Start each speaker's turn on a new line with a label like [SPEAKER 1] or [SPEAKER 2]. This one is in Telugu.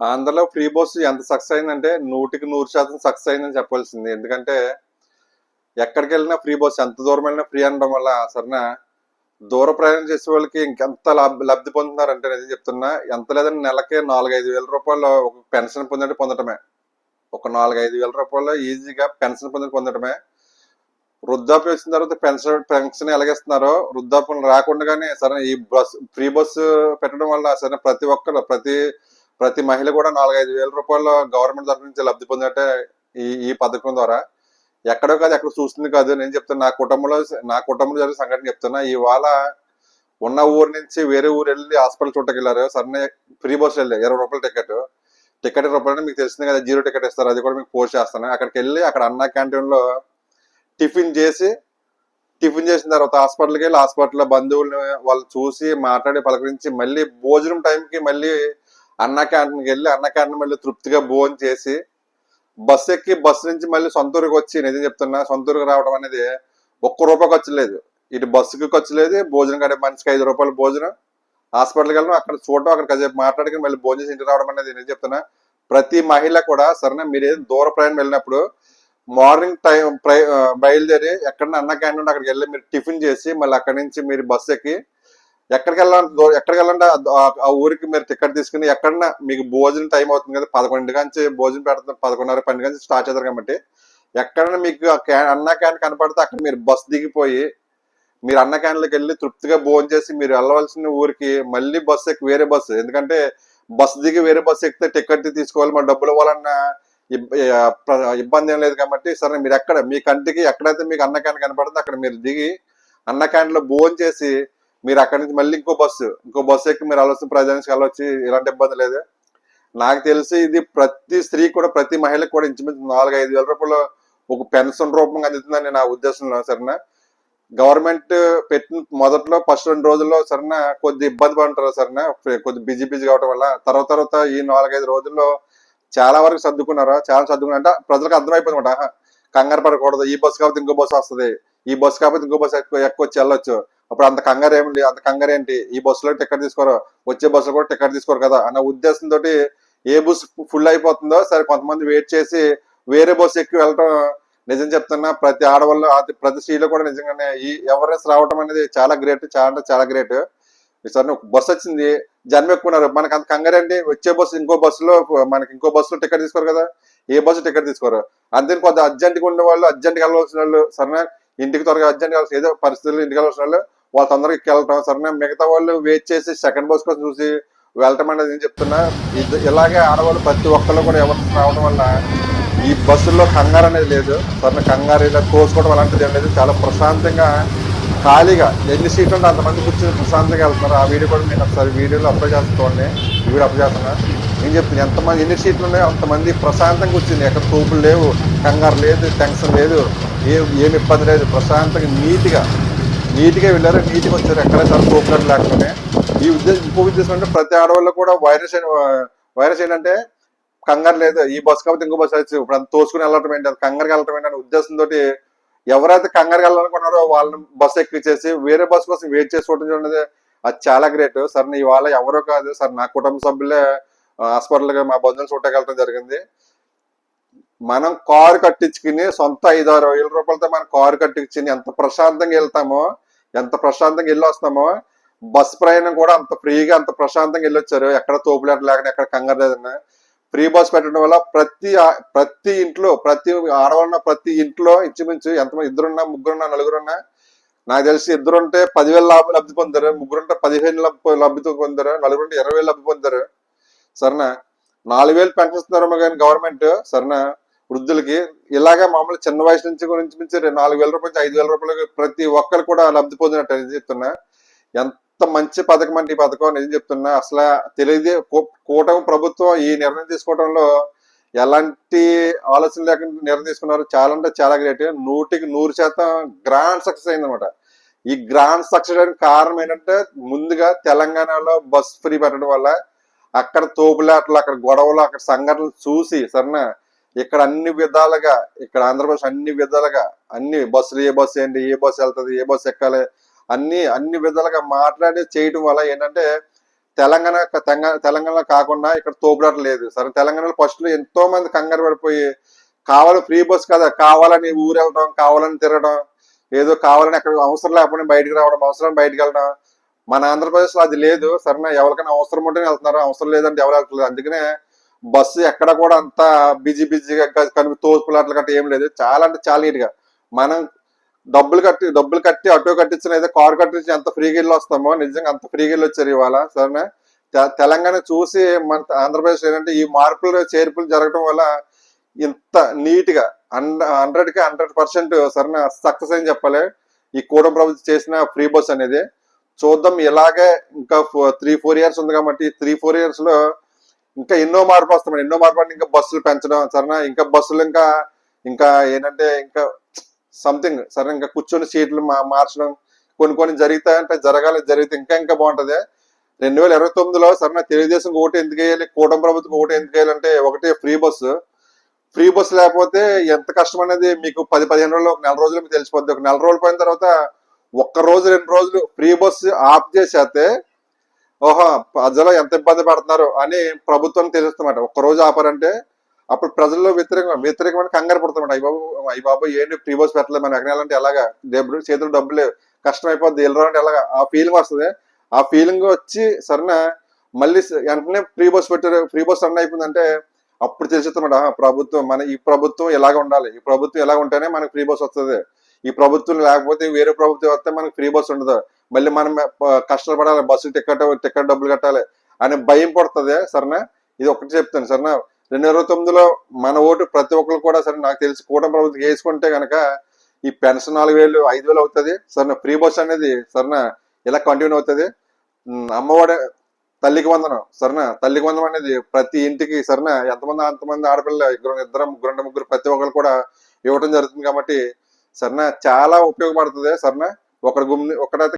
[SPEAKER 1] ఆంధ్రలో ఫ్రీ బస్ ఎంత సక్సెస్ అయిందంటే నూటికి నూరు శాతం సక్సెస్ అయిందని చెప్పాల్సింది. ఎందుకంటే ఎక్కడికి వెళ్ళినా ఫ్రీ బస్ ఎంత దూరం వెళ్ళినా ఫ్రీ అనడం వల్ల సరేనా? దూర ప్రయాణం చేసే వాళ్ళకి ఇంకెంత లబ్ లబ్ధి పొందుతున్నారంటే నేను చెప్తున్నా ఎంత లేదని నెలకి నాలుగైదు వేల రూపాయలు ఒక పెన్షన్ పొందడం పొందటమే. ఒక నాలుగైదు వేల రూపాయలు ఈజీగా పెన్షన్ పొందడం పొందటమే. వృద్ధాప్యం వచ్చిన తర్వాత పెన్షన్ పెన్షన్ ఎలాగేస్తున్నారో వృద్ధాప్యం రాకుండానే సరే ఈ బస్ ఫ్రీ బస్సు పెట్టడం వల్ల సరే ప్రతి ఒక్కరు ప్రతి ప్రతి మహిళ కూడా నాలుగైదు వేల రూపాయలు గవర్నమెంట్ తరఫు నుంచి లబ్ధి పొందినట్టే ఈ ఈ పథకం ద్వారా. ఎక్కడో కాదు ఎక్కడ చూస్తుంది కాదు. నేను చెప్తాను నా కుటుంబంలో నా కుటుంబంలో జరిగిన సంఘటన చెప్తున్నా. ఇవాళ ఉన్న ఊరు నుంచి వేరే ఊరు వెళ్ళి హాస్పిటల్ చూడటానికి వెళ్ళారు. సరే ఫ్రీ బస్ వెళ్ళి ఇరవై రూపాయల టికెట్. టికెట్ రూపాయలు మీకు తెలిసింది కదా జీరో టికెట్ ఇస్తారు. అది కూడా మీకు పోస్ట్ చేస్తాను. అక్కడికి వెళ్ళి అక్కడ అన్న క్యాంటీన్లో టిఫిన్ చేసి టిఫిన్ చేసిన తర్వాత హాస్పిటల్కి వెళ్ళి హాస్పిటల్లో బంధువులు వాళ్ళు చూసి మాట్లాడి పలకరించి మళ్ళీ భోజనం టైంకి మళ్ళీ అన్న క్యాంటీన్కి వెళ్ళి అన్న క్యాంటీన్ మళ్ళీ తృప్తిగా భోజనం చేసి బస్సు ఎక్కి బస్సు నుంచి మళ్ళీ సొంతూరుకి వచ్చి నిజం చెప్తున్నా సొంతూరుకి రావడం అనేది ఒక్క రూపాయి ఖర్చు లేదు. ఇటు బస్సుకి ఖర్చు లేదు భోజనం కడే మనిషికి ఐదు రూపాయలు భోజనం. హాస్పిటల్కి వెళ్ళడం అక్కడ చూడడం అక్కడ కాసేపు మాట్లాడుకుని మళ్ళీ భోజనం చేసి ఇంటికి రావడం అనేది నేను చెప్తున్నా. ప్రతి మహిళ కూడా సరేనా మీరు ఏదో దూర ప్రయాణం వెళ్ళినప్పుడు మార్నింగ్ టైం ప్రై- బయలుదేరి ఎక్కడ అన్న క్యాంటీన్ అక్కడికి వెళ్ళి మీరు టిఫిన్ చేసి మళ్ళీ అక్కడి నుంచి మీరు బస్సు ఎక్కి ఎక్కడికి వెళ్ళాలంటే ఎక్కడికి వెళ్ళాలంటే ఆ- ఊరికి మీరు టికెట్ తీసుకుని ఎక్కడన్నా మీకు భోజనం టైం అవుతుంది కదా పదకొండు నుంచి భోజనం పెడుతుంది పదకొండున్నర పన్నెండు నుంచి స్టార్ట్ చేస్తారు కాబట్టి ఎక్కడన్నా మీకు క్యాన్ అన్న క్యాన్ కనపడితే అక్కడ మీరు బస్ దిగిపోయి మీరు అన్న క్యాన్లోకి వెళ్ళి తృప్తిగా భోజనం చేసి మీరు వెళ్ళవలసిన ఊరికి మళ్ళీ బస్ ఎక్కి వేరే బస్సు ఎందుకంటే బస్ దిగి వేరే బస్సు ఎక్కితే టికెట్ తీసుకోవాలి మరి డబ్బులు ఇవ్వాలన్న ఇబ్బంది ఏం లేదు కాబట్టి సరే మీరు ఎక్కడ మీ కంటికి ఎక్కడైతే మీకు అన్న క్యాన్ కనపడుతుందో అక్కడ మీరు దిగి అన్న క్యాన్లో భోజనం చేసి మీరు అక్కడి నుంచి మళ్ళీ ఇంకో బస్సు ఇంకో బస్సు ఎక్కి మీరు వెళ్ళవలసిన ప్రజానికి వెళ్ళొచ్చి ఇలాంటి ఇబ్బంది లేదు? నాకు తెలిసి ఇది ప్రతి స్త్రీ కూడా ప్రతి మహిళకు కూడా ఇంచుమించు నాలుగు ఐదు వేల రూపాయలు ఒక పెన్షన్ రూపంగా అందుతుందని నా ఉద్దేశంలో సరేనా? గవర్నమెంట్ పెట్టిన మొదట్లో ఫస్ట్ రెండు రోజుల్లో సరేనా కొద్ది ఇబ్బంది పడుతుంటారు సరేనా కొద్ది బిజీ బిజీ కావడం వల్ల. తర్వాత తర్వాత ఈ నాలుగైదు రోజుల్లో చాలా వరకు సర్దుకున్నారు? చాలా సర్దుకున్నారు? అంటే ప్రజలకు అర్థమైపోయింది అనమాట కంగారు పడకూడదు. ఈ బస్సు కాకపోతే ఇంకో బస్సు వస్తుంది. ఈ బస్సు కాకపోతే ఇంకో బస్సు ఎక్కువ వచ్చి వెళ్ళొచ్చు. అప్పుడు అంత కంగారు ఏమి అంత కంగారు ఏంటి? ఈ బస్సులో టికెట్ తీసుకోరు వచ్చే బస్సులో కూడా టికెట్ తీసుకోరు కదా అన్న ఉద్దేశంతో ఏ బస్సు ఫుల్ అయిపోతుందో సరే కొంతమంది వెయిట్ చేసి వేరే బస్సు ఎక్కి వెళ్ళటం నిజం చెప్తున్నా ప్రతి ఆడవాళ్ళు ప్రతి స్త్రీలో కూడా నిజంగానే ఈ ఎవరెస్ట్ రావడం అనేది చాలా గ్రేట్ చాలా అంటే చాలా గ్రేట్. సరే బస్సు వచ్చింది జన్మ ఎక్కున్నారు మనకు అంత కంగారు ఏంటి? వచ్చే బస్సు ఇంకో బస్సులో మనకి ఇంకో బస్సులో టికెట్ తీసుకోరు కదా ఏ బస్సు టికెట్ తీసుకోరు? అంతే కొంత అర్జెంట్గా ఉండే వాళ్ళు అర్జెంట్గా వెళ్ళవలసిన వాళ్ళు సరే ఇంటికి త్వరగా అర్జెంట్ వెళ్ళాల్సిన ఏదో పరిస్థితులు ఇంటికి వెళ్ళవలసిన వాళ్ళు వాళ్ళు వెళ్ళటం సరే మిగతా వాళ్ళు వెయిట్ చేసి సెకండ్ బస్ కోసం చూసి వెళ్ళటం అనేది నేను చెప్తున్నా. ఇలాగే ఆడవాళ్ళు ప్రతి ఒక్కళ్ళు కూడా ఎవరు రావడం వల్ల ఈ బస్సుల్లో కంగారు అనేది లేదు. సరే కంగారు ఇలా కోసుకోవడం అలాంటిది ఏం లేదు. చాలా ప్రశాంతంగా ఖాళీగా ఎన్ని సీట్లు ఉంటే అంతమంది కూర్చొని ప్రశాంతంగా వెళ్తున్నారు. ఆ వీడియో కూడా నేను ఒకసారి వీడియోలో అప్లై చేస్తాను వీడియో అప్లై చేస్తున్నా నేను చెప్తున్నాను ఎంతమంది ఎన్ని సీట్లు ఉన్నాయో అంతమంది ప్రశాంతంగా కూర్చుంది ఎక్కడ తూపులు లేవు కంగారు లేదు టెన్షన్ లేదు ఏ ఏమి ఇబ్బంది లేదు. ప్రశాంతంగా నీట్గా నీట్గా వెళ్ళారు నీట్గా వచ్చారు. ఎక్కడ చాలా లేకపోతే? ఈ ఉద్దేశం ఇంకో ఉద్దేశం అంటే ప్రతి ఆడవాళ్ళు కూడా వైరస్ అయిన- వైరస్ ఏంటంటే కంగారు లేదు. ఈ బస్సు కాబట్టి ఇంకో బస్సు వచ్చి ఇప్పుడు అంత తోసుకుని వెళ్ళటం ఏంటి? అది కంగారు వెళ్ళటం ఏంటి? అనే ఉద్దేశంతో ఎవరైతే కంగారు వెళ్ళాలనుకున్నారో వాళ్ళని బస్సు ఎక్కించేసి వేరే బస్ కోసం వెయిట్ చూడటం చూడండి. అది చాలా గ్రేట్. సరే ఇవాళ ఎవరో కాదు. సార్ నా కుటుంబ సభ్యులే హాస్పిటల్గా మా బంధువులు చూడగలటం జరిగింది. మనం కారు కట్టించుకుని సొంత ఐదు ఆరు వేల రూపాయలతో మనం కారు కట్టించుకుని ఎంత ప్రశాంతంగా వెళ్తామో ఎంత ప్రశాంతంగా వెళ్ళి వస్తామో బస్ ప్రయాణం కూడా అంత ఫ్రీగా అంత ప్రశాంతంగా వెళ్ళొచ్చారు ఎక్కడ తోపులాట లేకుండా ఎక్కడ కంగారు లేదన్నా. ఫ్రీ బస్ పెట్టడం వల్ల ప్రతి ప్రతి ఇంట్లో ప్రతి ఆడవాళ్ళ ప్రతి ఇంట్లో ఇంచుమించు ఎంతమంది ఇద్దరున్నా ముగ్గురున్నా నలుగురున్నా నాకు తెలిసి ఇద్దరుంటే పదివేల లాభ లబ్ధి పొందారు. ముగ్గురుంటే పదిహేను లబ్ధి లబ్ధి పొందారు. నలుగురుంటే ఇరవై వేలు లబ్ధి పొందారు. సరేనా? నాలుగు వేలు పెన్షన్ ఇస్తున్నారేమో కానీ గవర్నమెంట్. సరేనా? వృద్ధులకి ఇలాగా మామూలు చిన్న వయసు నుంచి గురించి మించి నాలుగు వేల రూపాయలు ఐదు వేల రూపాయలు ప్రతి ఒక్కరు కూడా లబ్ధి పొందినట్టు నేను చెప్తున్నా. ఎంత మంచి పథకం అంటే ఈ పథకం నేను చెప్తున్నా. అసలు తెలియదు కూటమి ప్రభుత్వం ఈ నిర్ణయం తీసుకోవడంలో ఎలాంటి ఆలోచన లేకుండా నిర్ణయం తీసుకున్నారు. చాలా అంటే చాలా గ్రేట్. నూటికి నూరు శాతం గ్రాండ్ సక్సెస్ అయిందనమాట ఈ గ్రాండ్ సక్సెస్ అవడానికి కారణం ఏంటంటే ముందుగా తెలంగాణలో బస్ ఫ్రీ పెట్టడం వల్ల అక్కడ తోపులాటలు అక్కడ గొడవలు అక్కడ సంఘటనలు చూసి సరేనా? ఇక్కడ అన్ని విధాలుగా ఇక్కడ ఆంధ్రప్రదేశ్ అన్ని విధాలుగా అన్ని బస్సులు ఏ బస్సు ఏంటి ఏ బస్సు వెళ్తుంది ఏ బస్సు ఎక్కాలి అన్ని అన్ని విధాలుగా మాట్లాడి చేయడం వల్ల ఏంటంటే తెలంగాణ తెలంగాణ కాకుండా ఇక్కడ తోపుడాట లేదు. సరే తెలంగాణలో ఫస్ట్లో ఎంతో మంది కంగారు పడిపోయి కావాలి ఫ్రీ బస్ కదా కావాలని ఊరు వెళ్ళడం కావాలని తిరగడం ఏదో కావాలని అక్కడ అవసరం లేకపోతే బయటికి రావడం అవసరం బయటికి వెళ్ళడం మన ఆంధ్రప్రదేశ్లో అది లేదు. సరేనా ఎవరికైనా అవసరం ఉంటేనే వెళ్తున్నారు అవసరం లేదంటే ఎవరు వెళ్తలేదు. అందుకనే బస్సు ఎక్కడ కూడా అంత బిజీ బిజీగా కనిపి తోపులాట్లు గట్ట ఏం లేదు. చాలా అంటే చాలా నీట్గా. మనం డబ్బులు కట్టి డబ్బులు కట్టి ఆటో కట్టించిన అయితే కారు కట్టించి ఎంత ఫ్రీగా వెళ్ళి వస్తామో నిజంగా అంత ఫ్రీగా వెళ్ళి వచ్చారు ఇవాళ సరేనా? తె- తెలంగాణ చూసి మన ఆంధ్రప్రదేశ్ ఏంటంటే ఈ మార్పులు చేర్పులు జరగడం వల్ల ఇంత నీట్గా హండ్రెడ్కి హండ్రెడ్ పర్సెంట్ సరైన సక్సెస్ అని చెప్పాలి. ఈ కూడం ప్రభుత్వం చేసిన ఫ్రీ బస్ అనేది చూద్దాం. ఇలాగే ఇంకా త్రీ ఫోర్ ఇయర్స్ ఉంది కాబట్టి త్రీ ఫోర్ ఇయర్స్లో ఇంకా ఎన్నో మార్పు వస్తాయి ఎన్నో మార్పు అంటే ఇంకా బస్సులు పెంచడం సరేనా? ఇంకా బస్సులు ఇంకా ఇంకా ఏంటంటే ఇంకా సంథింగ్ సరే ఇంకా కూర్చొని సీట్లు మార్చడం కొన్ని కొన్ని జరుగుతాయంటే జరగాలి జరిగితే ఇంకా ఇంకా బాగుంటది. రెండు వేల ఇరవై తొమ్మిదిలో సరే తెలుగుదేశం ఓటు ఎందుకు వేయాలి కూటమి ప్రభుత్వం ఓటు ఎందుకు వేయాలంటే ఒకటే ఫ్రీ బస్సు. ఫ్రీ బస్సు లేకపోతే ఎంత కష్టం అనేది మీకు పది పదిహేను రోజులు ఒక నెల రోజులు మీకు తెలిసిపోద్ది. ఒక నెల రోజులు పోయిన తర్వాత ఒక్క రోజు రెండు రోజులు ఫ్రీ బస్సు ఆఫ్ చేసేస్తే ఓహో ప్రజలు ఎంత ఇబ్బంది పడుతున్నారు అని ప్రభుత్వం తెలుస్తున్నమాట ఒక్క రోజు ఆపారంటే అప్పుడు ప్రజల్లో వ్యతిరేకం వ్యతిరేకమైన కంగారు పడుతున్నమాట అయ్యబాబు బాబు ఏంటి ఫ్రీ బస్ పెట్టలేదు మనం ఎగనాలంటే ఎలాగా? డబ్బులు చేతులు డబ్బులు లేవు. కష్టం అయిపోద్ది వెళ్ళాలంటే ఎలాగా? ఆ ఫీలింగ్ వస్తుంది. ఆ ఫీలింగ్ వచ్చి సరేనా మళ్ళీ వెంటనే ఫ్రీ బస్ పెట్టారు. ఫ్రీ బస్ రన్ అయిపోయిందంటే అప్పుడు తెలుస్తుందన్నమాట ప్రభుత్వం మన ఈ ప్రభుత్వం ఎలాగ ఉండాలి? ఈ ప్రభుత్వం ఎలా ఉంటేనే మనకి ఫ్రీ బస్ వస్తుంది. ఈ ప్రభుత్వం లేకపోతే వేరే ప్రభుత్వం వస్తే మనకు ఫ్రీ బస్ ఉండదు. మళ్ళీ మనం కష్టపడాలి బస్సు టికెట్ టికెట్ డబ్బులు కట్టాలి అని భయం పడుతుంది సరేనా? ఇది ఒకటి చెప్తాను సరేనా? రెండు ఇరవై తొమ్మిదిలో మన ఓటు ప్రతి ఒక్కరు కూడా సరే నాకు తెలిసి కూటమి ప్రభుత్వం వేసుకుంటే గనక ఈ పెన్షన్ నాలుగు వేలు ఐదు వేలు అవుతుంది సరేనా? ఫ్రీ బస్ అనేది సరేనా? ఇలా కంటిన్యూ అవుతుంది. అమ్మఒడి తల్లికి వందనం సరేనా? తల్లికి వందనం అనేది ప్రతి ఇంటికి సరేనా? ఎంతమంది అంతమంది ఆడపిల్ల ఇద్దరు ఇద్దరు ముగ్గురు ముగ్గురు ప్రతి ఒక్కరు కూడా ఇవ్వడం జరుగుతుంది కాబట్టి సరేనా? చాలా ఉపయోగపడుతుంది సరేనా? ఒకరి గుమ్మి ఒకటైతే